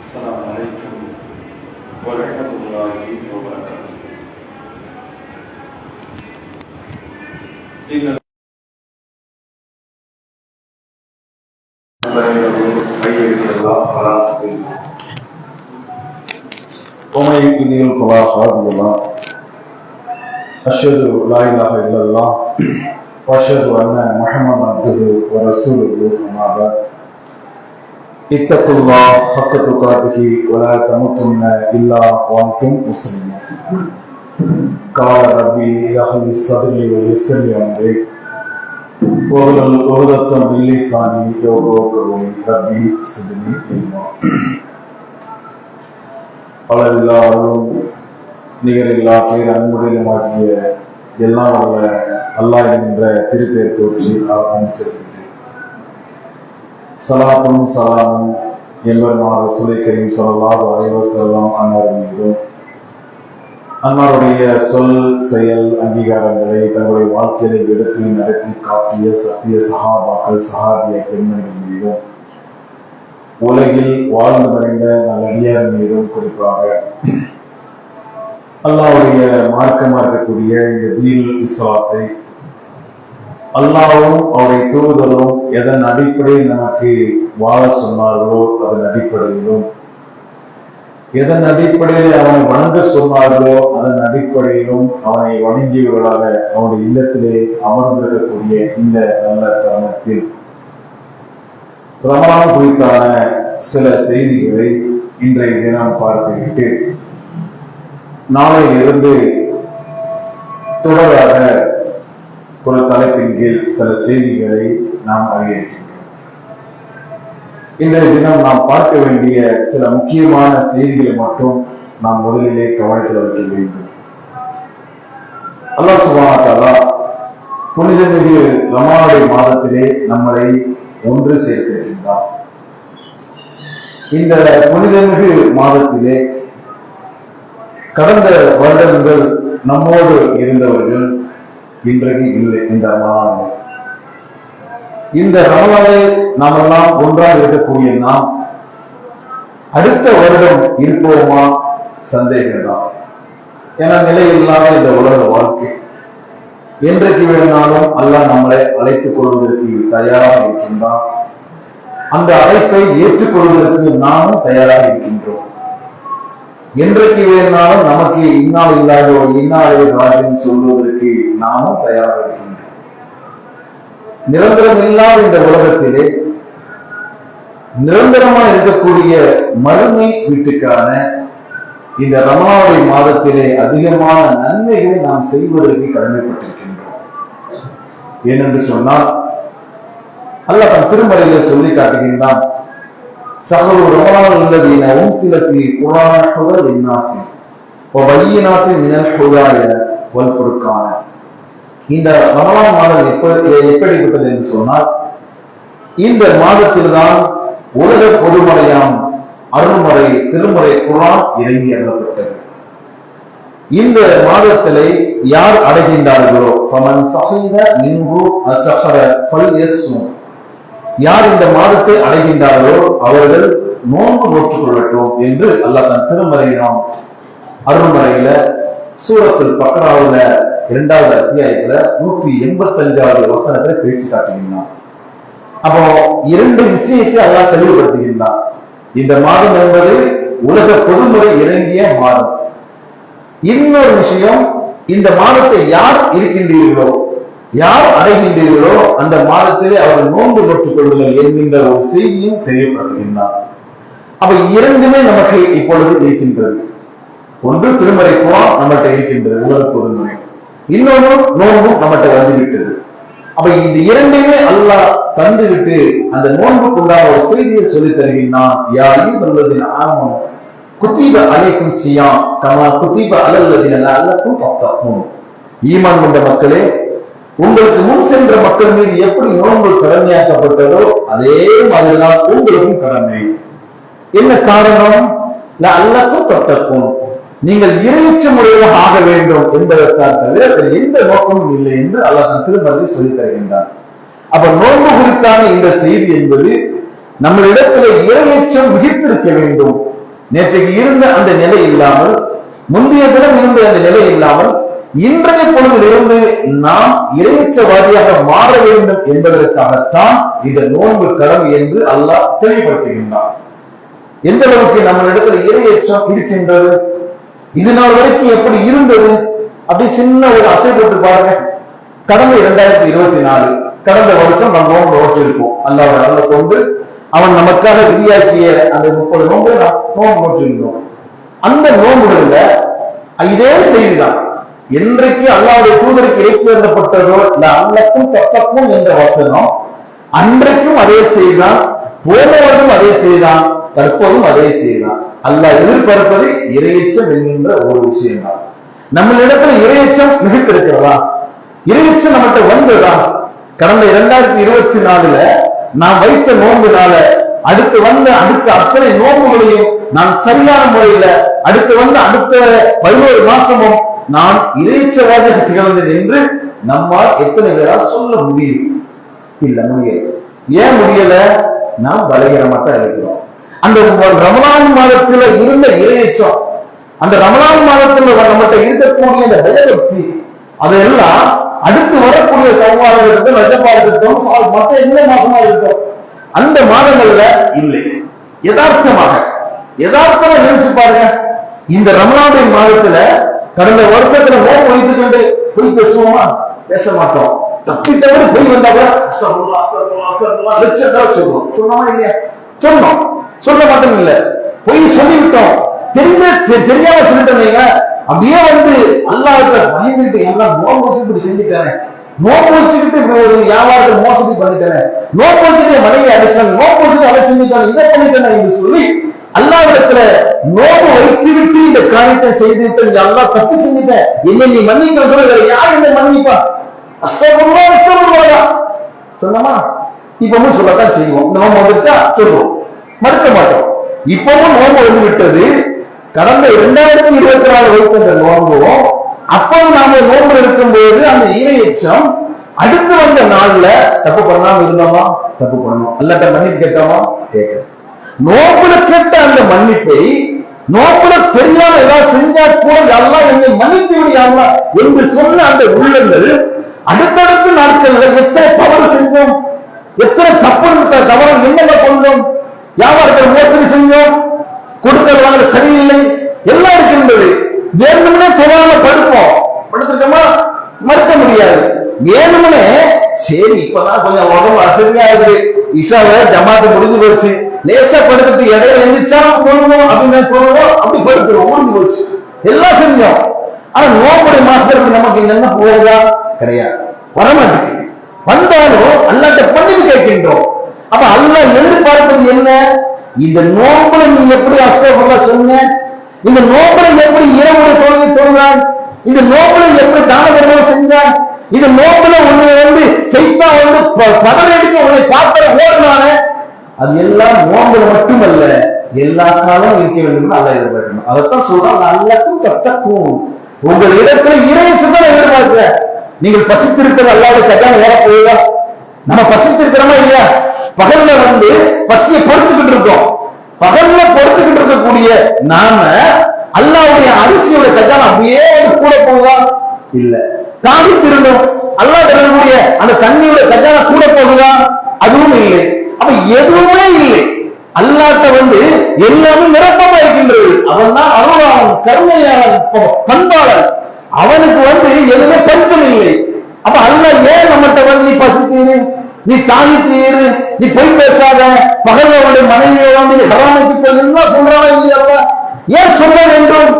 السلام عليكم ورحمة الله وبركاته سيدنا ومن يضلل فلا هادي له أشهد لا إله إلا الله وأشهد أن محمدا عبده ورسوله أما بعد اتقوا الله حق تقاته ولا تموتن إلا وأنتم مسلمون قال ربي يحيي صدري ويسر لي أمري وغلل عقدة من لساني يفقهوا قولي ربي زدني علما அளவில்லா அருளும் நிகரில்லா பேர் அன்புடையமாகிய எல்லாம் வல்ல அல்லாஹ் என்ற திருப்பெயர் போற்றி ஆகும் செலுத்துகிறேன் சலாத்தும் சலாமும் என்பருமான ரசூலை கரீம் ஸல்லல்லாஹு அலைஹி வஸல்லம் அன்னார் மீதும். அன்னாருடைய சொல் செயல் அங்கீகாரங்களை தங்களுடைய வாழ்க்கையை எடுத்து நடத்தி காட்டிய சத்திய சகாபாக்கள் சகாபிய பெண்மணிகள் மீதும் உலகில் வாழ்ந்து மறைந்த நல்லடியார் மீதும் குறிப்பாக. அல்லாவுடைய மார்க்கமாக இருக்கக்கூடிய இந்த தீனுல் இஸ்லாத்தை அல்லாவும் அவருடைய தூதுதலும் எதன் அடிப்படையில் நமக்கு வாழ சொன்னார்களோ அதன் அடிப்படையிலும். எதன் அடிப்படையில் அவனை வணங்க சொன்னார்களோ அதன் அடிப்படையிலும் அவனை வணங்கியவர்களாக அவனுடைய இல்லத்திலே அமர்ந்திருக்கக்கூடிய இந்த நல்ல தருணத்தில். ரமலான் குறித்தான சில செய்திகளை இன்றைய தினம் பார்த்துவிட்டு நாளையிலிருந்து தொடராக ஒரு தலைப்பின் கீழ் சில செய்திகளை நாம் அறிய இன்றைய தினம் நாம் பார்க்க வேண்டிய சில முக்கியமான செய்திகளை மட்டும் நாம் முதலிலே கவனத்தில் வைக்க வேண்டும். அல்லாஹ் சுபானாத்தாலா புனிதமிகு ரமாவுடைய மாதத்திலே நம்மளை ஒன்று சேர்த்திருக்கின்றார். இந்த புனிதமிகு மாதத்திலே கடந்த வருடங்கள் நம்மோடு இருந்தவர்கள் இன்றைக்கு இல்லை இந்த ரமலானில் இந்த ரமலானில் நாமெல்லாம் ஒன்றாக இருக்கக்கூடிய நாம் அடுத்த வருடம் இருப்போமா? சந்தேகம் தான். என நிலை இல்லாத இந்த உலக வாழ்க்கை. என்றைக்கு வேணாலும் அல்லாஹ் நம்மளை அழைத்துக் கொள்வதற்கு தயாராக இருக்கின்றான். அந்த அழைப்பை ஏற்றுக்கொள்வதற்கு நாமும் தயாராக இருக்கின்றோம். என்றைக்கு வேணாலும் நமக்கு இன்னால் இல்லாத ஒரு இன்னாலே ராஜன் சொல்வதற்கு நாமும் தயாராக இருக்கின்றோம். நிரந்தரம் இல்லாத இந்த உலகத்திலே நிரந்தரமா இருக்கக்கூடிய மறுமை வீட்டுக்கான இந்த ரமணாவுடைய மாதத்திலே அதிகமான நன்மைகளை நாம் செய்வதற்கு கடமைப்பட்டிருக்கின்றோம். ஏனென்று சொன்னால் அல்ல தன் திருமலையில சொல்லி காட்டுகின்றான் சகல ரமணான் உள்ளதீன உன்சில ஃபீ குர்ஆன ஹுதல் லின்னாசி வ பையினாத்தின் மினல் ஹுதாய வல் இந்த ரமலான் மாதம் எப்ப எப்படிப்பட்டது என்று சொன்னால் இந்த மாதத்தில் தான் உலக பொதுமறையாம் அருள்முறை திருமுறை குரான் இறங்கி அருளப்பட்டது. இந்த மாதத்திலே யார் அடைகின்றார்களோ? ஃபமன் சஹீத மின்ஹு அஸ்ஹர ஃபல்யஸ்மு யார் இந்த மாதத்தை அடைகின்றார்களோ அவர்கள் நோன்பு நோற்றுக் கொள்ளட்டும் என்று அல்லாஹ் தன் திருமறையினம் அருள்மறையில சூரத்தில் பக்கராவுல இரண்டாவது அத்தியாயத்துல நூத்தி எண்பத்தி அஞ்சாவது வசனத்தை பேசி காட்டுகின்றான். அப்போ இரண்டு விஷயத்தை அல்லாஹ் தெளிவுபடுத்துகின்றான். இந்த மாதம் என்பது உலக பொதுமுறை இறங்கிய மாதம். இன்னொரு விஷயம் இந்த மாதத்தை யார் இருக்கின்றீர்களோ யார் அடைகின்றீர்களோ அந்த மாதத்திலே அவர்கள் நோன்பு நோற்றுக் கொள்ளுங்கள் என்கின்ற ஒரு செய்தியும் தெரியப்படுத்துகின்றார். அப்ப இரண்டுமே நமக்கு இப்பொழுது இருக்கின்றது. ஒன்று திருமறை குரான் நம்மகிட்ட இருக்கின்றது உலக பொதுமுறை. இன்னொன்று நோன்பும் நம்மகிட்ட வந்துவிட்டது. அப்ப இந்த இரண்டையுமே அல்லாஹ் தந்துவிட்டு அந்த நோன்புக்குண்டான ஒரு செய்தியை சொல்லி தருகின்றான். யாரையும் வருவதின் ஆமம் குத்தீப அலைக்கும் சியாம் கமா குத்தீப அலல்லதின அல்லக்கும் தத்தகும் ஈமான் கொண்ட மக்களே உங்களுக்கு முன் சென்ற மக்கள் மீது எப்படி நோன்பு கடமையாக்கப்பட்டதோ அதே மாதிரிதான் உங்களுக்கும் கடமை. என்ன காரணம்? அல்லக்கும் தத்தக்கும் நீங்கள் இறையற்ற முறையாக ஆக வேண்டும் என்பதற்கான தவிர எந்த நோக்கமும் இல்லை என்று அல்லாஹ் திருமதி சொல்லித் தருகின்றார் அப்ப நோன்பு குறித்தான இந்த செய்தி என்பது நம்மளிடத்தில் இறையச்சம் விகித்திருக்க வேண்டும். நேற்றைக்கு இருந்த அந்த நிலை இல்லாமல் முந்தைய தினம் இருந்த அந்த நிலை இல்லாமல் இன்றைய பொழுதிலிருந்து நாம் இறைச்சவாதியாக மாற வேண்டும் என்பதற்காகத்தான் இந்த நோன்பு கடமை என்று அல்லாஹ் தெளிவுபடுத்துகின்றான். எந்த அளவுக்கு நம்ம இடத்துல இறையச்சம் இருக்கின்றது? இது நாள் வரைக்கும் எப்படி இருந்தது? அப்படி சின்ன ஒரு அசை போட்டு பாருங்க. கடந்த இரண்டாயிரத்தி இருபத்தி நாலு கடந்த வருஷம் நம்ம நோன்பு நோற்றிருக்கோம் அல்லாஹ் நல்ல கொண்டு அவன் நமக்காக விதியாக்கிய அந்த முப்பது நோன்பு நாம் நோன்பு நோற்றிருந்தோம். அந்த நோன்புகள்ல இதே செய்திதான். என்றைக்கு அல்லாவுடைய தூதருக்கு இறைப்பேறப்பட்டதோ இல்ல அல்லக்கும் தப்பக்கும் என்ற வசனம் அன்றைக்கும் அதே செய்தான் போனவரும் அதே செய்தான் தற்போதும் அதே செய்தான். அல்லாஹ் எதிர்பார்ப்பது இரையச்சம் என்கின்ற ஒரு விஷயம்தான். நம்மளிடத்துல இரையச்சம் மிகுத்திருக்கிறதா? இரையச்சம் நம்மகிட்ட வந்ததா? கடந்த இரண்டாயிரத்தி இருபத்தி நாலுல நான் வைத்த நோன்புனால அடுத்து வந்த அடுத்த அத்தனை நோன்புகளையும் நான் சரியான முறையில அடுத்து வந்த அடுத்த பதினோரு மாசமும் நான் இறைச்சவாக திகழ்ந்தேன் என்று நம்மால் எத்தனை பேரால் சொல்ல முடியும்? இல்ல முடியல. ஏன் முடியல? நாம் பலகீனமா தான் இருக்கிறோம். அந்த ரமலான் மாதத்துல இருந்த இறையச்சம் அந்த ரமலான் மாதத்துல நம்மகிட்ட இருக்கக்கூடிய அந்த பயபக்தி அதெல்லாம் அடுத்து வரக்கூடிய சமமாக இருக்கட்டும் ரஜப்பா இருக்கட்டும் சால் மற்ற எந்த மாசமா இருக்கும் அந்த மாதங்கள்ல இல்லை. யதார்த்தமாக யதார்த்தமா நினைச்சு பாருங்க. இந்த ரமலானுடைய மாதத்துல கடந்த வருஷத்துல நோக்கு வைத்துக் கொண்டு பொய் பேசுவோமா? பேச மாட்டோம் தப்பித்தவரை பொய் வந்தா கூட அஸ்தகுல்லாஹ், சொல்றோம். சொன்னோமா இல்லையா? சொன்னோம். சொல்ல மாட்டோம் இல்ல. பொய் சொல்லிவிட்டோம். தெரிஞ்ச தெ- தெரியாம சொல்லிட்டோம் நீங்க அப்படியே வந்து அல்லாஹ்ல பயந்துட்டு எல்லாம் நோம்பு வச்சு இப்படி செஞ்சுட்டேன். நோம்பு வச்சுக்கிட்டு இப்படி ஒரு வியாபாரத்தை மோசடி பண்ணிட்டேன். நோம்பு வச்சுட்டு மனைவி அடிச்சிட்டாங்க நோம்பு வச்சுட்டு அதை செஞ்சுட்டேன் இதை பண்ணிட்டேன் என்று சொல்லி அல்லாவிடத்துல நோம்பு வைத்து விட்டு இந்த காரியத்தை செய்து விட்டு அல்லா தப்பு செஞ்சுட்டேன் என்னை நீ மன்னிக்க சொல்ல வேற யார் என்னை மன்னிப்பா? அஷ்டபுல்லா அஷ்டபுல்லா சொன்னமா இப்பவும் சொல்லத்தான் செய்வோம். நோம்பு வந்துருச்சா? சொல்லுவோம் மறுக்க மாட்டோம். இப்பவும் நோம்பு வந்து விட்டது. கடந்த இரண்டாயிரத்தி இருபத்தி நாலு வைத்த நோம்பும் அப்பவும் நாம நோம்பு இருக்கும்போது அந்த இரையச்சம் அடுத்து வந்த நாள்ல தப்பு பண்ணாம இருந்தோமா? தப்பு பண்ணோம். அல்லாட்ட மன்னிப்பு கேட்டோமா? கேட்கணும் நோம்புல கேட்ட அந்த மன்னிப்பை நோம்புல தெரியாம ஏதாவது செஞ்சா கூட எல்லாம் என்னை மன்னித்து விடியாமா என்று சொன்ன அந்த உள்ளங்கள் அடுத்தடுத்த நாட்கள்ல எத்தனை தவறு செஞ்சோம் எத்தனை தப்பு த- தவறு என்னென்ன கொண்டோம் வியாபாரத்தில் மோசடி செஞ்சோம் கொடுக்கல் வாங்கல சரியில்லை எல்லாம் இருக்கின்றது. வேணும்னே தொழாம படுப்போம். படுத்துட்டோமா மறுக்க முடியாது. வேணும்னே சரி இப்பதான் கொஞ்சம் உடம்பு அசதியா இருக்கு. இசாவை ஜமாத்து முடிஞ்சு போச்சு. லேசா படுத்துட்டு இடையில எழுந்திரிச்சா போடுவோம் அப்படின்னு போடுவோம் அப்படி படுத்துருவோம். முடிஞ்சு போச்சு எல்லாம் செஞ்சோம். ஆனா நோம்புடைய மாசத்துக்கு நமக்கு என்ன போகுதா? கிடையாது. வரமாட்டேங்குது. வந்தாலும் அல்லாட்ட பண்ணி கேட்கின்றோம். அப்ப அல்லாஹ் எதிர்பார்ப்பது என்ன? இந்த நோம்புல நீ எப்படி அஸ்தபுல்லா சொன்ன? இந்த நோம்புல எப்படி இரவுல தோல்வி தொழுதான் இந்த நோம்புல எப்படி தான தர்மம் செஞ்சான் இந்த நோம்புல உன்னை வந்து செய்தா வந்து ப- பதவி எடுக்க உன்னை பார்க்கிற ஓடுனான? அது எல்லாம் நோம்புல மட்டுமல்ல எல்லா காலம் இருக்க வேண்டும் அல்ல எதிர்பார்க்கணும். அதைத்தான் சொல்றான் நல்லக்கும் தத்தக்கும் உங்கள் இடத்துல இறையச்சத்தை எதிர்பார்க்கிறேன். நீங்கள் பசித்திருப்பது அல்லாத கல்யாணம் வேற போகுதா? நம்ம பசித்திருக்கிறோமா இல்லையா? பகல்ல வந்து பசியை பொறுத்துக்கிட்டு இருக்கோம். பகல்ல பொறுத்துக்கிட்டு இருக்கக்கூடிய நாம அல்லாவுடைய அரிசியோட கல்யாணம் அப்படியே கூட போகுதா? இல்ல. தாண்டி திருந்தோம் அல்லாஹ் தரக்கூடிய அந்த தண்ணியோட கல்யாணம் கூட போகுதா? அதுவும் இல்லை. அப்ப எதுவுமே இல்லை. அல்லாட்ட வந்து எல்லாமே நிரப்பமா இருக்கின்றது அவன் தான் அருளாளன் கருணையாளன் பண்பாளன். அவனுக்கு வந்து எதுவுமே பஞ்சம் இல்லை. அப்ப அல்ல ஏன் நம்மகிட்ட வந்து நீ பசித்தீரு? நீ தாய் தீரு நீ பொய் பேசாத? பகல் மனைவியை வந்து நீ ஹராமைக்கு எல்லாம் சொல்றானா இல்லையா ஏன் சொல்ல வேண்டும்?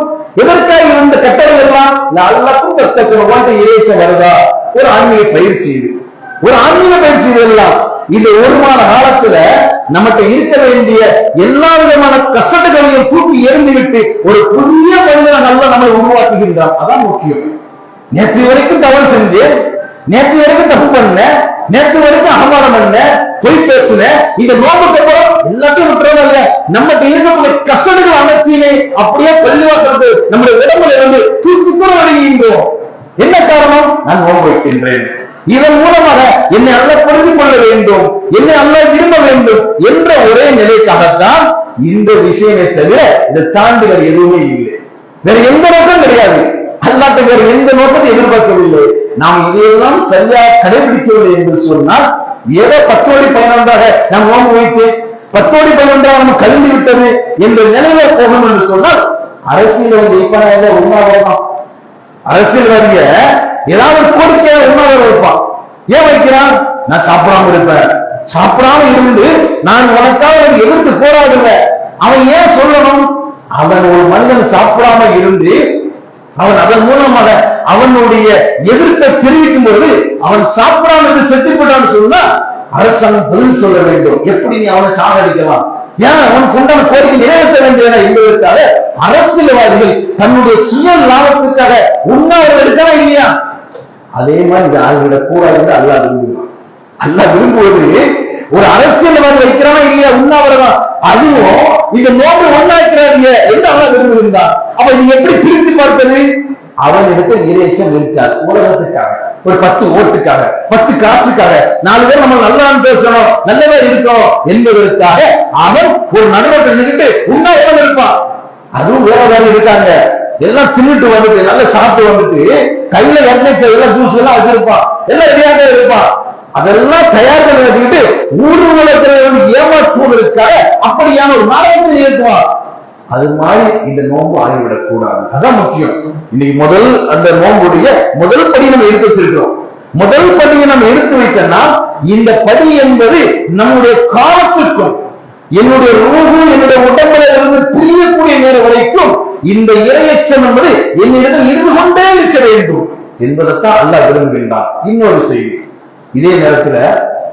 எதற்காக இருந்த கட்டளை எல்லாம்? எல்லாருக்கும் தத்தக்க வாழ்க்கை இறைச்ச வருதா? ஒரு ஆன்மீக பயிற்சி இது ஒரு ஆன்மீக பயிற்சி இதெல்லாம் இந்த ஒரு மாத காலத்துல நமக்கு இருக்க வேண்டிய எல்லா விதமான கசட்டுகளையும் தூக்கி எறிந்து விட்டு ஒரு புதிய மனிதனை நல்லா நம்மை உருவாக்குகின்றான். அதான் முக்கியம். நேற்று வரைக்கும் தவறு செஞ்சேன். நேற்று வரைக்கும் தப்பு பண்ண நேற்று வரைக்கும் அகமானம் பண்ண பொய் பேசுன இந்த நோம்புக்கு அப்புறம் எல்லாத்தையும் விட்டுறோம் இல்ல நம்மகிட்ட இருக்கக்கூடிய கசடுகள் அனைத்தையுமே அப்படியே பள்ளிவாசலுக்கு நம்முடைய உடம்புல இருந்து தூக்கி கூட வருகின்றோம் என்ன காரணம்? நான் நோன்பு வைக்கின்றேன். இதன் மூலமாக என்னை அல்ல புரிந்து கொள்ள வேண்டும் என்னை அல்ல விரும்ப வேண்டும் என்ற ஒரே நிலைக்காகத்தான் இந்த விஷயமே தவிர இதை தாண்டி வேற எதுவுமே இல்லை. வேற எந்த நோக்கம் கிடையாது. அல்லாட்ட வேற எந்த நோக்கத்தை எதிர்பார்க்கவில்லை. நாம் இதையெல்லாம் சரியா கடைபிடிக்கவில்லை என்று சொன்னால் ஏதோ பத்து வழி பதினொன்றாக நாம் நோன்பு பத்து வழி பதினொன்றாக நம்ம கழிந்து விட்டது என்ற நிலையில போகணும் என்று சொன்னால் அரசியல் வந்து இப்ப உண்மையாக அரசியல்வாதிய ஏதாவது ஒரு கோரிக்கையை வைப்பான். ஏன் வைக்கிறான்? நான் சாப்பிடாம இருப்பேன். சாப்பிடாம இருந்து நான் உனக்காக எதிர்த்து போராடுங்க அவன் ஏன் சொல்லணும்? அவன் ஒரு மனிதன் சாப்பிடாம இருந்து அவன் அதன் மூலமாக அவனுடைய எதிர்ப்பை தெரிவிக்கும் பொழுது அவன் சாப்பிடாம இருந்து செத்து போட்டான்னு சொன்னா அரசாங்கம் பதில் சொல்ல வேண்டும். எப்படி நீ அவனை சாகடிக்கலாம்? ஏன் அவன் கொண்டான கோரிக்கை நிறைவேற்ற வேண்டியன என்பதற்காக அரசியல்வாதிகள் தன்னுடைய சுய லாபத்துக்காக உண்ணாவிரதம் இருக்கா இல்லையா? அதே மாதிரி இது ஆகிவிடக் கூடாது என்று அல்லாஹ் விரும்புகிறான் அல்லாஹ் விரும்புவது ஒரு அரசியல்வாதி வைக்கிறானா இல்லையா? உண்ணாவிரதம் அதுவும் இந்த நோம்பு ஒண்ணாக்கிறாங்க எந்த அல்லாஹ் விரும்புகிறா அப்ப இது எப்படி பிரித்து பார்ப்பது? அவனிடத்தில் இறைச்சம் இருக்காது உலகத்துக்காக. ஒரு பத்து ஓட்டுக்காக பத்து காசுக்காக. நாலு பேர் நம்ம நல்லா பேசணும் நல்லதா இருக்கோம் என்பதற்காக அவன் ஒரு நடுவத்தை நின்றுட்டு உண்ணாவிரதம் இருப்பான். அதுவும் வேற வேலை இருக்காங்க. எல்லாம் தின்னுட்டு வந்துட்டு நல்லா சாப்பிட்டு வந்துட்டு கையில எண்ணெய் எல்லாம் ஜூஸ் எல்லாம் வச்சிருப்பான் எல்லாம் ரெடியாக இருப்பான் அதெல்லாம் தயார் பண்ணி வச்சுக்கிட்டு ஊர்வலத்துல வந்து ஏமாற்றுவதற்காக அப்படியான ஒரு நாடகத்தை நிகழ்த்துவான் அது மாதிரி இந்த நோன்பு ஆகிவிடக் கூடாது அதான் முக்கியம். இன்னைக்கு முதல் அந்த நோன்புடைய முதல் படி நம்ம எடுத்து வச்சிருக்கிறோம். முதல் படியை நம்ம எடுத்து வைத்தோம்னா இந்த படி என்பது நம்முடைய காலத்திற்கும் என்னுடைய ரூபு என்னுடைய உடம்புல இருந்து பிரியக்கூடிய நேரம் வரைக்கும் இந்த இரையச்சம் என்பது என்னிடத்தில் இருந்து கொண்டே இருக்க வேண்டும் என்பதைத்தான் அல்லாஹ் விரும்புகின்றான். இன்னொரு செய்தி. இதே நேரத்துல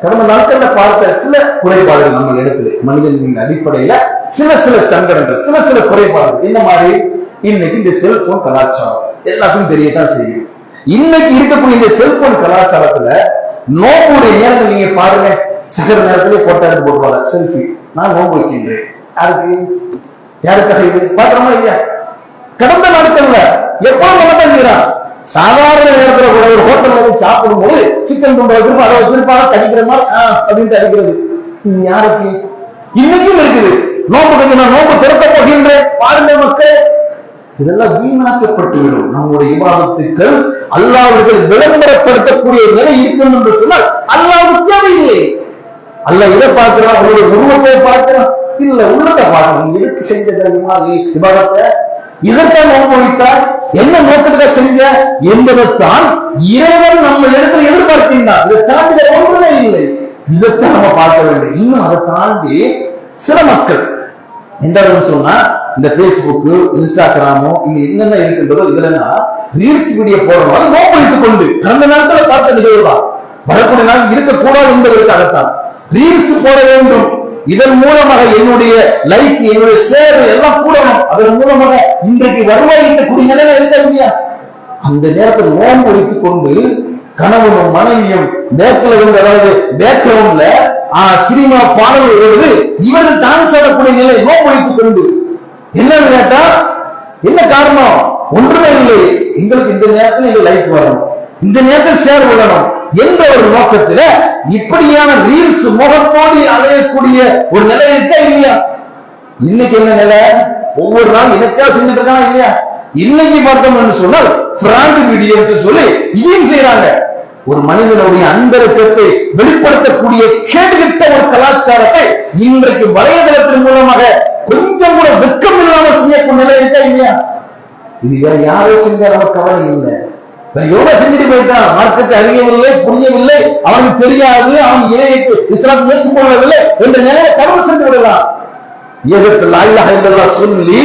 கடந்த நாட்கள்ல பார்த்த சில குறைபாடுகள் நம்ம இடத்துல மனிதனின் அடிப்படையில சில சில சங்கடங்கள் சில சில குறைபாடுகள். என்ன மாதிரி? இன்னைக்கு இந்த செல்போன் கலாச்சாரம். எல்லாத்துக்கும் தெரியத்தான் செய்யுது. இன்னைக்கு இருக்கக்கூடிய இந்த செல்போன் கலாச்சாரத்துல நோக்குடைய நேரங்கள் நீங்க பாருங்க. சகர நேரத்திலே போட்டோ எடுத்து போடுவாங்க செல்ஃபி நான் நோம்பு வைக்கின்றேன். யாருக்கு? யாருக்காக இது? பாக்குறோமா இல்லையா? கடந்த நாட்கள்ல எப்பவும் நம்ம செய்யறான் சாதாரண நேரத்துல கூட ஒரு ஹோட்டல்ல போய் சாப்பிடும் போது சிக்கன் துண்டை வச்சிருப்போம் அதை வச்சிருப்பா கடிக்கிற மாதிரி அப்படின்ட்டு அடிக்கிறது. யாருக்கு? இன்னைக்கும் இருக்குது. நோம்பு கொஞ்சம் நான் நோம்பு திறக்க போகின்றேன் பாருங்க மக்கள். இதெல்லாம் வீணாக்கப்பட்டு விடும். நம்முடைய இபாதத்துக்கள் அல்லாஹ்வுக்கு விளம்பரப்படுத்தக்கூடிய நிலை இருக்கும் என்று சொன்னால் அல்லாஹ்வுக்கு தேவையில்லை. அல்ல இதை பார்க்கிறான்? உங்களுடைய உருவத்தை பார்க்கிறான். இல்ல உள்ளத்தை பார்க்கணும் எதுக்கு செஞ்ச தெரியுமா நீ இதற்காக அனுபவித்தார் என்ன நோக்கத்துக்காக செஞ்ச என்பதைத்தான் இறைவன் நம்ம இடத்துல எதிர்பார்க்கின்றார் இதை தாண்டி ஒன்றுமே இல்லை. இதைத்தான் நம்ம பார்க்க வேண்டும். இன்னும் அதை தாண்டி சில மக்கள் எந்த அளவுக்கு சொன்னா இந்த பேஸ்புக் இன்ஸ்டாகிராமோ இங்க என்னென்ன இருக்கின்றதோ இதுலன்னா ரீல்ஸ் வீடியோ போடுறோம் அதை நோக்கம் வைத்துக் கொண்டு கடந்த நாட்கள பார்த்த நிகழ்வுதான். வரக்கூடிய நாள் இருக்கக்கூடாது என்பதற்காகத்தான். ரீல்ஸ் போட வேண்டும். இதன் மூலமாக என்னுடைய லைஃப் என்னுடைய சேவை எல்லாம் கூடணும். அதன் மூலமாக இன்றைக்கு வருவாய் ஈட்டக்கூடிய நிலையில இருக்க? இல்லையா அந்த நேரத்தில் நோன்பு வைத்துக் கொண்டு கணவனும் மனைவியும் பேக்கில் இருந்து அதாவது பேக்ரவுண்ட்ல சினிமா பாடல் வருது இவர்கள் டான்ஸ் ஆடக்கூடிய நிலை நோன்பு வைத்துக் கொண்டு என்னன்னு கேட்டா என்ன காரணம்? ஒன்றுமே இல்லை. எங்களுக்கு இந்த நேரத்தில் எங்க லைஃப் வரணும். இந்த நேரத்தில் சேர் விடணும் என்ற ஒரு நோக்கத்துல இப்படியான ரீல்ஸ் முகத்தோடு அலையக்கூடிய ஒரு நிலை இருக்கா இல்லையா? இன்னைக்கு என்ன நிலை? ஒவ்வொரு நாள் இலக்கா செஞ்சுட்டு இருக்கானா இல்லையா? இன்னைக்கு பார்த்தோம்னு சொன்னால் பிராங்க் வீடியோ சொல்லி இதையும் செய்யறாங்க ஒரு மனிதனுடைய அந்தரக்கத்தை வெளிப்படுத்தக்கூடிய கேடுகிட்ட ஒரு கலாச்சாரத்தை இன்றைக்கு வலைதளத்தின் மூலமாக கொஞ்சம் கூட வெக்கம் இல்லாமல் செய்யக்கூடிய நிலை இருக்கா இல்லையா? இது வேற யாரோ செஞ்சா கவலை இல்லை. யோகா எவ்வளவு செஞ்சுட்டு போயிட்டான். மார்க்கத்தை அறியவில்லை புரியவில்லை. அவனுக்கு தெரியாது. அவன் இணையத்தை இஸ்லாத்தை ஏற்றுக்கொள்ளவில்லை என்ற நிலையை கடவுள் சென்று விடலாம் ஏகத்தில் அல்லாஹ் என்றெல்லாம் சொல்லி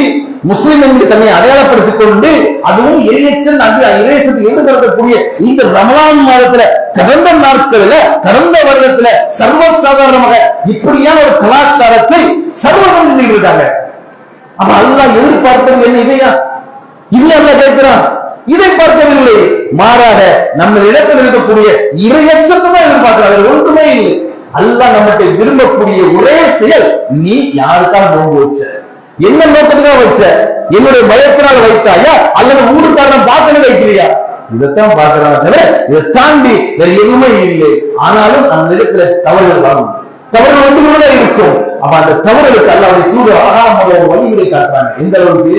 முஸ்லிம் என்று தன்னை அடையாளப்படுத்திக் கொண்டு அதுவும் இறையச்சல் அது இறையச்சத்தை எதிர்பார்க்கக்கூடிய இந்த ரமலான் மாதத்துல கடந்த நாட்களில கடந்த வருடத்துல சர்வசாதாரணமாக இப்படியான ஒரு கலாச்சாரத்தை சர்வசம் செஞ்சுட்டு இருக்காங்க அப்ப அல்லாஹ் எதிர்பார்த்தது என்ன? இதையா? இது அல்ல கேட்கிறான். இதை பார்க்கவில்லை மாறாக நம்ம இடத்தில் இருக்கக்கூடிய இரையச்சத்தை தான் எதிர்பார்க்கிறார்கள் ஒன்றுமே இல்லை. அல்ல நம்மகிட்ட விரும்பக்கூடிய ஒரே செயல் நீ யாருக்காக நோன்பு வச்ச? என்ன நோக்கத்துக்காக வச்ச? என்னுடைய பயத்தினால் வைத்தாயா? அல்லது ஊருக்காரன் பார்த்து வைக்கிறியா இதைத்தான் பார்க்கிறாங்க தவிர இதை தாண்டி வேற எதுவுமே இல்லை. ஆனாலும் அந்த இடத்துல தவறுகள் வரும். தவறு வந்து கூட இருக்கும். அப்ப அந்த தவறுகளுக்கு அல்லாவுடைய அவரை அழகான ஒரு வழிமுறை காட்டுறாங்க. எந்த அளவுக்கு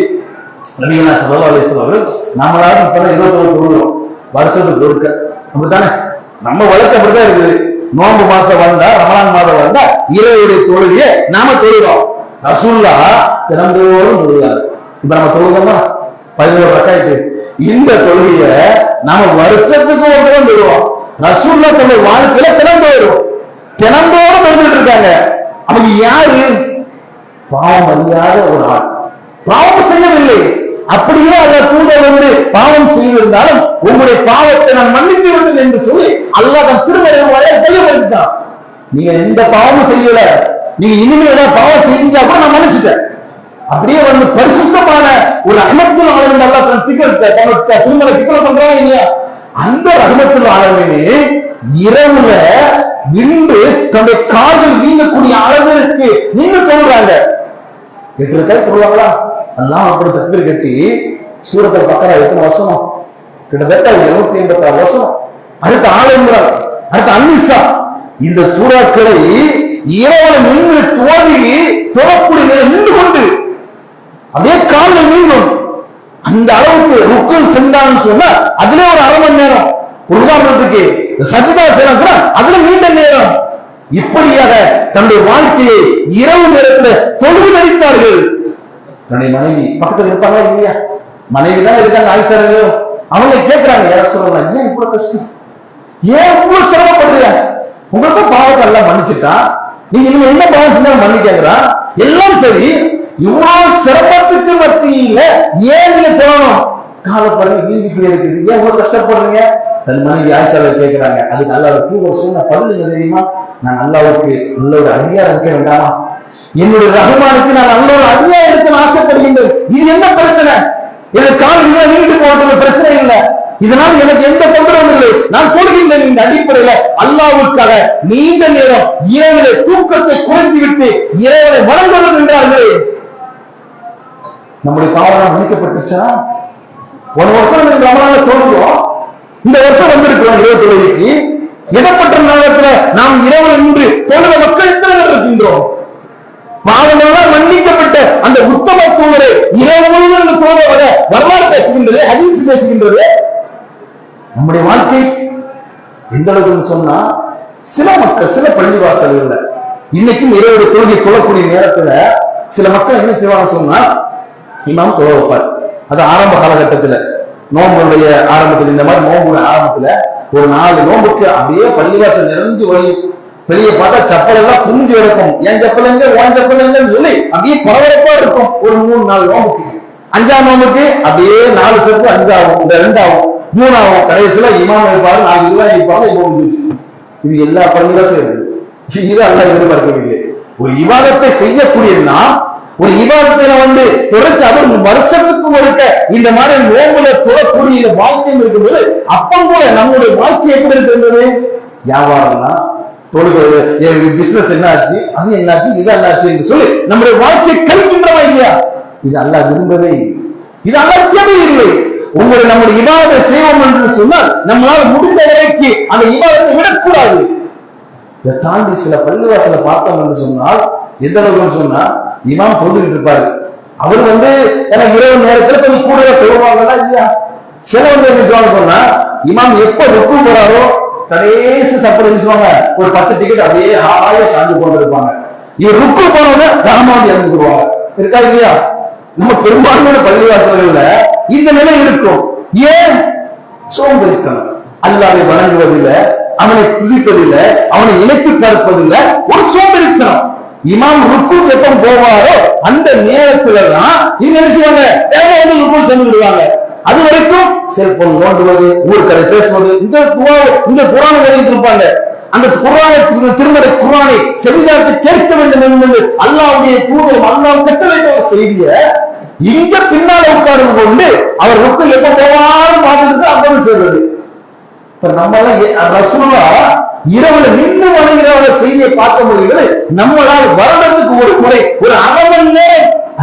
நபிகளா சல்லா அலிஸ்லாம் அவர்கள் நம்மளால இப்பதான் இருபத்தி ஒரு தொழுகிறோம் வருஷத்துக்கு ஒருக்க. அப்படித்தானே? நம்ம வழக்கு அப்படிதான் இருக்குது. நோன்பு மாசம் வந்தா ரமலான் மாதம் வந்தா இரவுடைய தொழுகையை நாம தொழுகிறோம். ரசூல்லா தினந்தோறும் தொழுகிறாரு. இப்ப நம்ம தொழுகிறோமா? பதினோரு ரக்காய்க்கு இந்த தொழுகைய நாம வருஷத்துக்கு ஒரு தடவை தொழுவோம் ரசூல்லா தன்னுடைய வாழ்க்கையில தினந்தோறும். தினந்தோறும் தொழுதுட்டு இருக்காங்க. அவங்க யாரு? பாவம் அறியாத ஒரு ஆள். பாவம் செய்யவில்லை. அப்படியே அல்ல தூதர் வந்து பாவம் செய்திருந்தாலும் உங்களுடைய பாவத்தை நான் மன்னித்து விடுவேன் என்று சொல்லி அல்லாஹ் தன் திருமண வரைய தெளிவுபடுத்திட்டான். நீங்க எந்த பாவமும் செய்யல. நீங்க இனிமே ஏதாவது பாவம் செஞ்சா கூட நான் மன்னிச்சுட்டேன். அப்படியே வந்து பரிசுத்தமான ஒரு அகமத்தில் ஆளுநர் அல்லா தன் திகழ்த்த தன்னோட திருமலை திகழ் பண்றாங்க இல்லையா? அந்த அகமத்தில் ஆளுநரே இரவுல நின்று தன்னுடைய காதல் வீங்கக்கூடிய அளவிற்கு நீங்க சொல்றாங்க எட்டு ரூபாய் சொல்லுவாங்களா? எல்லாம் அப்படி தக்பீர் கட்டி சூரத்தை பக்கரா எத்தனை வருஷம்? கிட்டத்தட்ட இருநூத்தி எண்பத்தி ஆறு வருஷம்? அடுத்த ஆளுங்கிறார் அடுத்த அன்னிசா. இந்த சூறாக்களை இரவு நின்று துவங்கி தொடக்கூடிய நின்று கொண்டு அதே காலில் மீண்டும் அந்த அளவுக்கு ருக்கு சென்றான்னு சொன்னா அதுல ஒரு அரை மணி நேரம். ஒரு உதாரணத்துக்கு சஜிதா செய்யலாம் அதுல நீண்ட நேரம். இப்படியாக தன்னுடைய வாழ்க்கையை இரவு நேரத்தில் தொழுது நடித்தார்கள். தன்னுடைய மனைவி பக்கத்துல இருப்பாங்களா இல்லையா? மனைவி தான் இருக்காங்க ஆயிசாரங்களும் அவங்க கேட்கிறாங்க யார சொல்றாங்க ஏன் இவ்வளவு கஷ்டம்? ஏன் இவ்வளவு சிரமப்படுறீங்க? உங்களுக்கு பாவத்தை எல்லாம் மன்னிச்சுட்டா? நீங்க இனிமே என்ன பாவம் செஞ்சாலும் மன்னிக்கிறா எல்லாம் சரி இவ்வளவு சிரமத்துக்கு மத்தியில ஏன் நீங்க சொல்லணும் காலப்படம் வீட்டுக்குள்ளே இருக்குது. ஏன் இவ்வளவு கஷ்டப்படுறீங்க? தன் மனைவி ஆயிஷாவை கேட்கிறாங்க அதுக்கு நல்லா தூக்க சொன்ன பதில் தெரியுமா? நான் அல்லாவுக்கு நல்ல ஒரு அங்கீகாரம் இருக்க வேண்டாமா? என்னுடைய ரகுமானுக்கு நான் நல்ல ஒரு இருக்க ஆசைப்படுகின்றேன். இது என்ன பிரச்சனை? எனக்கு கால் இங்கே நீண்டு போகிறது பிரச்சனை இல்லை. இதனால் எனக்கு எந்த தொந்தரவும் இல்லை. நான் சொல்கின்றேன் இந்த அடிப்படையில அல்லாவுக்காக நீண்ட நேரம் இறைவனை தூக்கத்தை குறைத்து விட்டு இறைவனை வணங்குவது என்றார்களே நம்முடைய பாவம் மன்னிக்கப்பட்டுச்சா ஒரு வருஷம் இந்த ரமலான தோன்றுவோம் இந்த வருஷம் வந்திருக்கிறோம் இருபத்தி ஏழுக்கு இடப்பட்ட நேரத்துல நாம் இரவு நின்று தொழுத மக்கள் எத்தனை இருக்கின்றோம்? பாவங்களால் மன்னிக்கப்பட்ட அந்த உத்தம தூதரை இரவு முழுவதும் தூதரை வர வரலாறு பேசுகின்றது ஹதீஸ் பேசுகின்றது. நம்முடைய வாழ்க்கை எந்த அளவுக்கு சொன்னா சில மக்கள் சில பள்ளிவாசல்கள்ல இன்னைக்கும் இரவு தொழுகை தொழக்கூடிய நேரத்துல சில மக்கள் என்ன செய்வாங்க சொன்னா இமாம் தொழ வைப்பார். அது ஆரம்ப காலகட்டத்துல நோம்புடைய ஆரம்பத்துல இந்த மாதிரி நோம்புடைய ஆரம்பத்துல ஒரு நாலு நோம்புக்கு அப்படியே பள்ளிவாசல் நிறைஞ்சு வழி வெளியே பார்த்தா செப்பல் எல்லாம் குஞ்சு இருக்கும் என் செப்பல் எங்க உன் செப்பல் எங்கன்னு சொல்லி அப்படியே பரபரப்பா இருக்கும். ஒரு மூணு நாலு நோம்புக்கு அஞ்சாம் நோம்புக்கு அப்படியே நாலு செப்பு அஞ்சாகும் இந்த ரெண்டாகும் மூணாகும். கடைசியில இமாம் இருப்பாரு நாலு இதுதான் இருப்பாங்க இப்போ இது எல்லா பள்ளிவாசலும் இருக்கு இது எல்லாம் எதிர்பார்க்கவில்லை. ஒரு இவாதத்தை செய்யக்கூடியதுன்னா ஒரு இவாதத்துல வந்து தொடர்ச்சி அது வருஷத்துக்கு ஒருக்க இந்த மாதிரி நோம்புல தொடக்கூடிய வாழ்க்கையும் இருக்கும்போது அப்பம் கூட நம்முடைய வாழ்க்கை எப்படி இருக்கின்றது? வியாபாரம்னா தொழுகிறது பிசினஸ் என்ன ஆச்சு அது என்னாச்சு? இது என்னாச்சு என்று சொல்லி நம்முடைய வாழ்க்கையை கழிக்கின்றவா இல்லையா? இது அல்ல விரும்பவே இது அல்லாஹ் தேவையில்லை உங்களை நம்முடைய இவாதத்தை செய்வோம் என்று சொன்னால் நம்மளால முடிந்த வரைக்கு அந்த இவாதத்தை விடக்கூடாது. இதை தாண்டி சில பள்ளிவாசல பார்த்தோம் என்று சொன்னால் எந்த அளவுக்கு சொன்னா இமாம் பொழுதுகிட்டு இருப்பாரு. அவர் வந்து எனக்கு இரவு நேரத்துல கொஞ்சம் கூட சொல்லுவாங்களா இல்லையா? சிலவங்க என்ன சொல்லுவாங்க சொன்னா இமாம் எப்ப ருக்கு போறாரோ கடைசி சப்பரம் சொல்லுவாங்க ஒரு பத்து டிக்கெட் அப்படியே ஆய சாஞ்சு கொண்டு இருப்பாங்க. ருக்கு போனவங்க ரஹமான் இறந்து போடுவாங்க இருக்கா இல்லையா? நம்ம பெரும்பான்மையான பள்ளிவாசல்கள்ல இந்த நிலை இருக்கும். ஏன்? சோம்பேறித்தனம். அல்லாவை வணங்குவதில்லை அவனை துதிப்பதில்லை அவனை இணைத்து பார்ப்பதில்லை. ஒரு சோம்பேறித்தனம். இமாம் ருக்கு எப்ப போவாரோ அந்த நேரத்துல தான் இங்க என்ன செய்வாங்க? தேவை வந்து ருக்கு சென்று விடுவாங்க. அது வரைக்கும் செல்போன் நோண்டுவது ஊர்க்கதை பேசுவது இந்த இந்த குரான் வரைக்கும் இருப்பாங்க. அந்த குரானை திருமலை குரானை செவிதார்த்து கேட்க வேண்டும் என்பது அல்லாவுடைய தூதர் அல்லாஹ் கட்ட வேண்டிய ஒரு செய்தியை இங்க பின்னால உட்கார்ந்து கொண்டு அவர் ருக்கு எப்ப போவாரும் பார்த்துட்டு அப்படி செய்வது இப்ப நம்ம எல்லாம் இரவுல நின்று வணங்குற செய்தியை பார்க்க முடிகிறது. நம்மளால் வருடத்துக்கு ஒரு முறை ஒரு அரை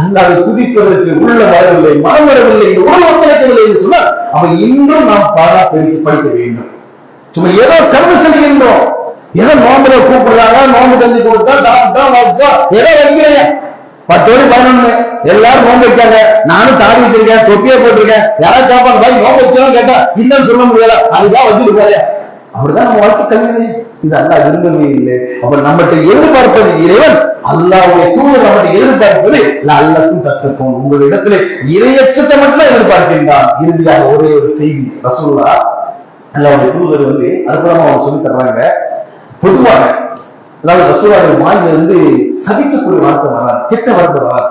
அல்லாவை துதிப்பதற்கு உள்ள வரவில்லை மனம் வரவில்லை இந்த உடல் ஒத்துழைக்கவில்லை என்று சொன்னால் அவன் இன்னும் நாம் பாடா பெருக்கி படிக்க வேண்டும். சும்மா ஏதோ கடந்து செல்கின்றோம் ஏதோ நோம்புல கூப்பிடுறாங்க நோம்பு தந்தி கொடுத்தா சாப்பிட்டா வச்சா ஏதோ வைக்கிறேன் பத்து மணி பதினொன்னு. எல்லாரும் நோம்பு வைக்காங்க. நானும் தாடி வச்சிருக்கேன் தொப்பியை போட்டிருக்கேன். யாராவது கேட்பாங்க பாய் நோம்பு வச்சாலும் கேட்டா இன்னும் சொல்ல முடியாது அதுதான் வந்துட்டு போறேன். அப்படிதான் நம்ம வாழ்க்கை கல்வி. இது அல்லா விரும்பவே இல்லை. அப்ப நம்மகிட்ட எதிர்பார்ப்பது இறைவன். அல்லாவுடைய தூதர் நம்மகிட்ட எதிர்பார்ப்பது அல்லக்கும் தத்துக்கும் உங்களுடைய இடத்துல இறையச்சத்தை மட்டும் எதிர்பார்க்கின்றான். இறுதியாக ஒரே ஒரு செய்தி. ரசூல்லா அல்லாவுடைய தூதர் வந்து அற்புதமா அவங்க சொல்லி தர்றாங்க பொதுவாக அதாவது ரசூலாவுடைய வாயில இருந்து சபிக்கக்கூடிய வார்த்தை வராது கெட்ட வார்த்தை வராது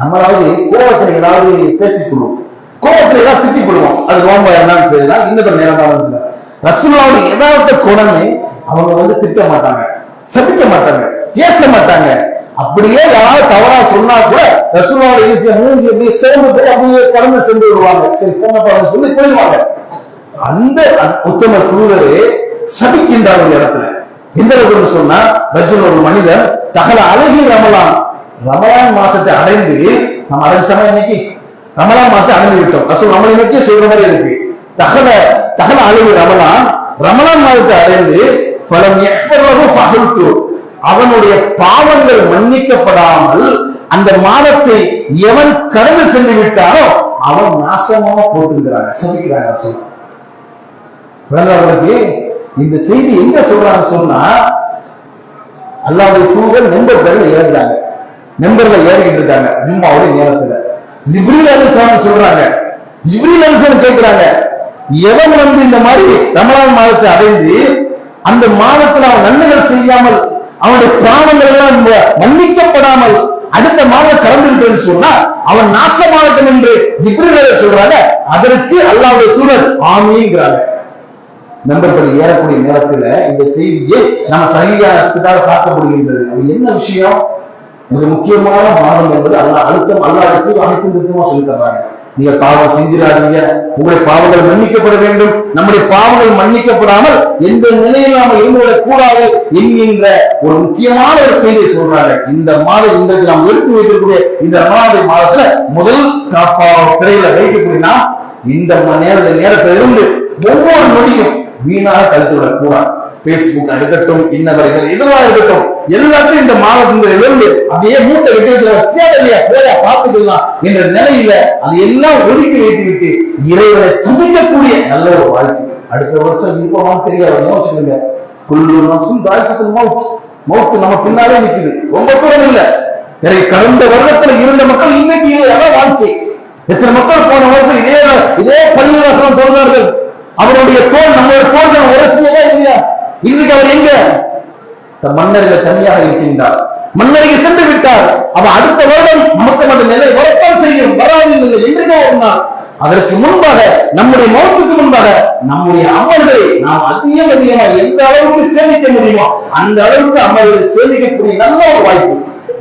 நம்மளாவது கோபத்துல ஏதாவது பேசிக்கொள்வோம் கோபத்துல ஏதாவது திட்டிக் கொள்வோம். அது நோம்பா என்னன்னு சரிதான் இந்த நேரம் தான் ரசூலாவுடைய யதார்த்த குணமே அவங்க வந்து திட்ட மாட்டாங்க. சபிக்க மாட்டாங்க. பேச மாட்டாங்க. அப்படியே யாராவது தவறா சொன்னா கூட ரசூலாவை ஈஸியா மூஞ்சி அப்படியே சேர்ந்து போய் அப்படியே கடந்து சென்று விடுவாங்க. சரி போங்க சொல்லி போயிடுவாங்க. அந்த உத்தம தூதரே சபிக்கின்றார் ஒரு இடத்துல. எந்த அளவுக்கு சொன்னா ரஜுல் ஒரு மனிதன் தகல அழகி ரமலான். ரமலான் மாசத்தை அடைந்து நம்ம அடைஞ்சோமா இன்னைக்கு ரமலான் மாசத்தை அடைந்து விட்டோம். ரசூல் நம்ம இன்னைக்கே சொல்ற மாதிரி இருக்கு. தகல தகல அழகி ரமலான் ரமலான் மாதத்தை அடைந்து பலம் எவ்வளவு பகல்த்து அவனுடைய பாவங்கள் மன்னிக்கப்படாமல் அந்த மாதத்தை எவன் கடந்து சென்று விட்டாரோ அவன் நாசமாக போட்டுக்கிறாங்க சபிக்கிறாங்க சொல்ல இந்த செய்தி எங்க சொல்றாங்க சொன்னா அல்லாவுடைய தூதர் நண்பர்கள் ஏறுறாங்க நண்பர்ல ஏறிக்கிட்டு இருக்காங்க ஜும்மாவுடைய நேரத்துல. ஜிப்ரீல் அலிஸ்லாம் சொல்றாங்க ஜிப்ரீல் அலிஸ்லாம் கேட்கிறாங்க எவன் வந்து இந்த மாதிரி ரமலான் மாதத்தை அடைந்து அந்த மாதத்துல அவன் நன்மைகள் செய்யாமல் அவனுடைய பிராணங்கள் எல்லாம் மன்னிக்கப்படாமல் அடுத்த மாதம் கலந்துகிட்டு சொன்னா அவன் நாசமாகட்டும் என்று ஜிப்ரீல் சொல்றாங்க. அதற்கு அல்லாவுடைய தூதர் ஆமிங்கிறாங்க நண்பர்கள் ஏறக்கூடிய நேரத்துல இந்த செய்தியை நம்ம சரியாக பார்க்க முடிகின்றது அது என்ன விஷயம்? மிக முக்கியமான மாதம் என்பது அல்லா அழுத்தம் அல்லாவுக்கு அனைத்து நிறுத்தமா சொல்லி தர்றாங்க. நீங்க பாவம் செஞ்சிடாதீங்க. உங்களுடைய பாவங்கள் மன்னிக்கப்பட வேண்டும். நம்முடைய பாவங்கள் மன்னிக்கப்படாமல் எந்த நிலையில் நாம இருந்துவிடக் கூடாது என்கின்ற ஒரு முக்கியமான ஒரு செய்தியை சொல்றாங்க. இந்த மாதம் இந்த நாம் எடுத்து வைத்திருக்கக்கூடிய இந்த மாத மாதத்துல முதல் காப்பா திரையில வைக்கக்கூடியனா இந்த நேரத்தை நேரத்துல இருந்து ஒவ்வொரு நொடியும் வீணாக கழித்து விடக்கூடாது பேஸ்புக் இருக்கட்டும் இன்னவர்கள் இதெல்லாம் இருக்கட்டும் எல்லாத்தையும் இந்த மாதத்திலிருந்து அப்படியே மூட்டை விட்டு வச்சு போயா பார்த்துக்கலாம் என்ற நிலையில அது எல்லாம் ஒதுக்கி வைத்து விட்டு இறைவனை துதிக்கக்கூடிய நல்ல ஒரு வாழ்க்கை. அடுத்த வருஷம் இருப்போமான்னு தெரியாது யோசிச்சுங்க குள்ளூர் மாசம் தாய்க்கத்தில் மவுத் மௌத்து நம்ம பின்னாலே நிக்குது. ரொம்ப தூரம் இல்ல. எனக்கு கடந்த வருடத்துல இருந்த மக்கள் இன்னைக்கு அதான் வாழ்க்கை. எத்தனை மக்கள் போன வருஷம் இதே இதே பள்ளிவாசனம் சொல்றார்கள் அவருடைய தோல் நம்மளுடைய தோல்கள் உரசியதா இல்லையா? இன்றைக்கு அவர் எங்க? மன்னர்கள் தனியாக இருக்கின்றார் மன்னருக்கு சென்று விட்டார். அவ அடுத்த வருடம் நமக்கு அந்த நிலை வரத்தான் செய்யும். வராது இல்லை என்றுமே அதற்கு முன்பாக நம்முடைய மௌத்துக்கு முன்பாக நம்முடைய அமல்களை நாம் அதிகம் அதிகமாக எந்த அளவுக்கு சேமிக்க முடியுமோ அந்த அளவுக்கு அமல்களை சேமிக்கக்கூடிய நல்ல ஒரு வாய்ப்பு.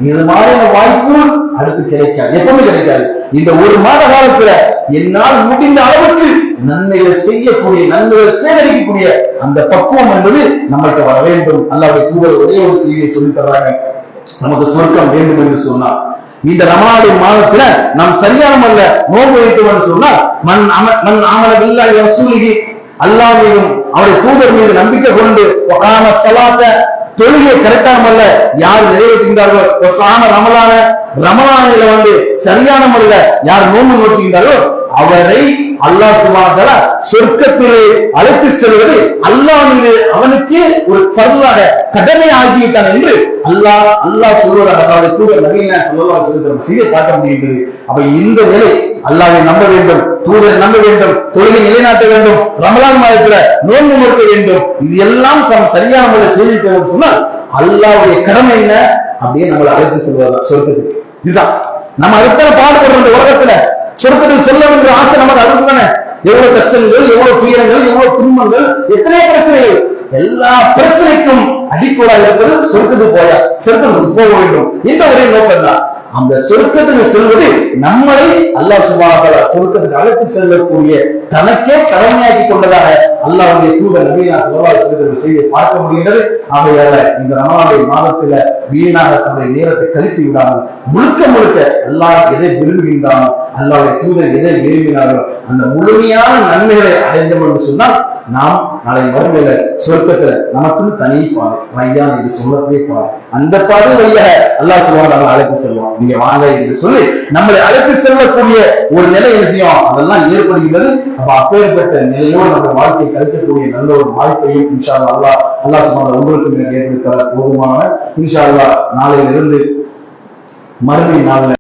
இது மாதிரியான வாய்ப்பு அடுத்து கிடைக்காது. எப்பவுமே கிடைக்காது. இந்த ஒரு மாத காலத்துல என்னால் முடிந்த அளவுக்கு நன்மைகள் செய்யக்கூடிய நன்மைகளை சேகரிக்கக்கூடிய அந்த பக்குவம் என்பது நம்மகிட்ட வர வேண்டும். அல்லாவுடைய தூதர் ஒரே ஒரு செய்தியை சொல்லி தர்றாங்க. நமக்கு சொர்க்கம் வேண்டும் என்று சொன்னார் இந்த ரமணாவுடைய மாதத்துல நாம் சரியான அல்ல நோன்பு வைத்தவன் சொன்னால் மண் அம மண் அமல சூழ்நிலை அல்லாஹ் அவருடைய தூதர் மீது நம்பிக்கை கொண்டு சலாத்த தொழுகை கரெக்டானமல்ல யார் நிறைவேற்றுகின்றார்களோ ரமலான ரமலானில வந்து சரியான முறையில யார் நோன்பு நோக்குகின்றாரோ அவரை அல்லாஹ் சுமாதல சொர்க்கத்திலே அழைத்து செல்வது அல்லாஹ் மீது அவனுக்கு ஒரு பரவாக கடமை ஆகிவிட்டான் என்று அல்லாஹ் அல்லாஹ் சொல்வதாக அதாவது கூட நவீன சொல்லலாம் சொல்லி செய்ய காட்ட முடிகின்றது. அப்ப இந்த நிலை அல்லாவை நம்ப வேண்டும் தூதர் நம்ப வேண்டும் தொழிலை நிலைநாட்ட வேண்டும் ரமலான் மாதத்துல நோன்பு மறுக்க வேண்டும். இது எல்லாம் சரியான முறையில் செய்திட்டு சொன்னால் அல்லாவுடைய கடமை என்ன? அப்படியே நம்மளை அழைத்து செல்வதா சொர்க்கத்துக்கு. இதுதான். நம்ம அடுத்த பாடுபடுற இந்த உலகத்துல சொர்க்கத்துக்கு செல்ல வேண்டிய ஆசை நமக்கு அதுக்கு தானே. எவ்வளவு கஷ்டங்கள் எவ்வளவு துயரங்கள் எவ்வளவு துன்பங்கள் எத்தனை பிரச்சனைகள். எல்லா பிரச்சனைக்கும் அடிக்கோடா இருப்பது சொர்க்கத்துக்கு போயா சொர்க்கத்துக்கு போக வேண்டும். இந்த ஒரே நோக்கம் தான் அந்த சொர்க்கத்துக்கு செல்வது நம்மளை அல்லாஹ் சுபாக சொர்க்கத்துக்கு அழைத்து செல்லக்கூடிய தனக்கே கடமையாக்கி கொண்டதாக அல்லாஹ்வுடைய தூதர் நவீனா செலவாக சொல்லுகிற செய்தியை பார்க்க முடிகிறது ஆகையால இந்த ரமலானுடைய மாதத்துல வீணாக தன்னுடைய நேரத்தை கழித்து விடாமல் முழுக்க முழுக்க அல்லாஹ் எதை விரும்புகின்றானோ அல்லாவுடைய தூதர் எதை விரும்பினாரோ அந்த முழுமையான நன்மைகளை அடைந்தோம் என்று சொன்னால் நாம் நாளை மறுமையில சொர்க்கத்துல நமக்குன்னு தனி பாதை மையான் என்று சொல்லக்கூடிய பாதை. அந்த பாதை வழியாக அல்லாஹ் சொல்லுவாங்க நம்மளை அழைத்து செல்வோம் நீங்க வாங்க என்று சொல்லி நம்மளை அழைத்து செல்லக்கூடிய ஒரு நிலை விஷயம் அதெல்லாம் ஏற்படுகிறது. அப்ப அப்பேற்பட்ட நிலையோடு நம்ம வாழ்க்கையை கழிக்கக்கூடிய நல்ல ஒரு வாய்ப்பையும் இன்ஷா அல்லா அல்லாஹ் சொல்லுவாங்க உங்களுக்கு ஏற்படுத்த போதுமான. இன்ஷா நாளையிலிருந்து மறுமை நாளில்